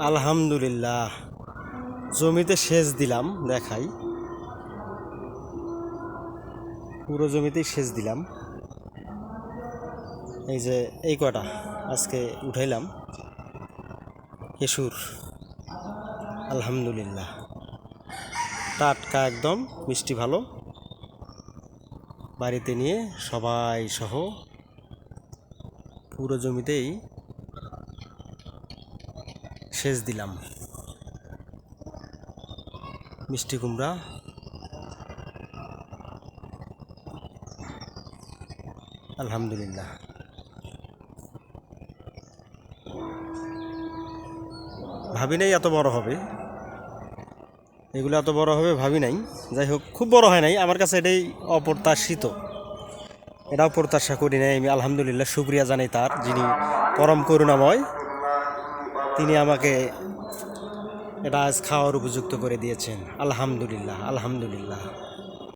আলহামদুলিল্লাহ। জমিতে সেচ দিলাম, দেখাই। পুরো জমিতেই সেচ দিলাম। এই যে এই কটা আজকে উঠাইলাম। কেশুর। আলহামদুলিল্লাহ। টাটকা একদম, মিষ্টি ভালো। বাড়িতে নিয়ে সবাই সহ পুরো জমিতেই সেচ দিলাম। মিষ্টি কুমড়া। আলহামদুলিল্লাহ। ভাবি নাই এত বড় হবে। এগুলো এত বড় হবে ভাবি নাই। যাই হোক, খুব বড় হয় নাই। আমার কাছে এটাই অপ্রত্যাশিত। এটাও প্রত্যাশা করি নাই আমি। আলহামদুলিল্লাহ, শুক্রিয়া জানাই তার, যিনি পরম করুণাময়। তিনি আমাকে এটা আজ খাওয়ার উপযুক্ত করে দিয়েছেন। আলহামদুলিল্লাহ আলহামদুলিল্লাহ।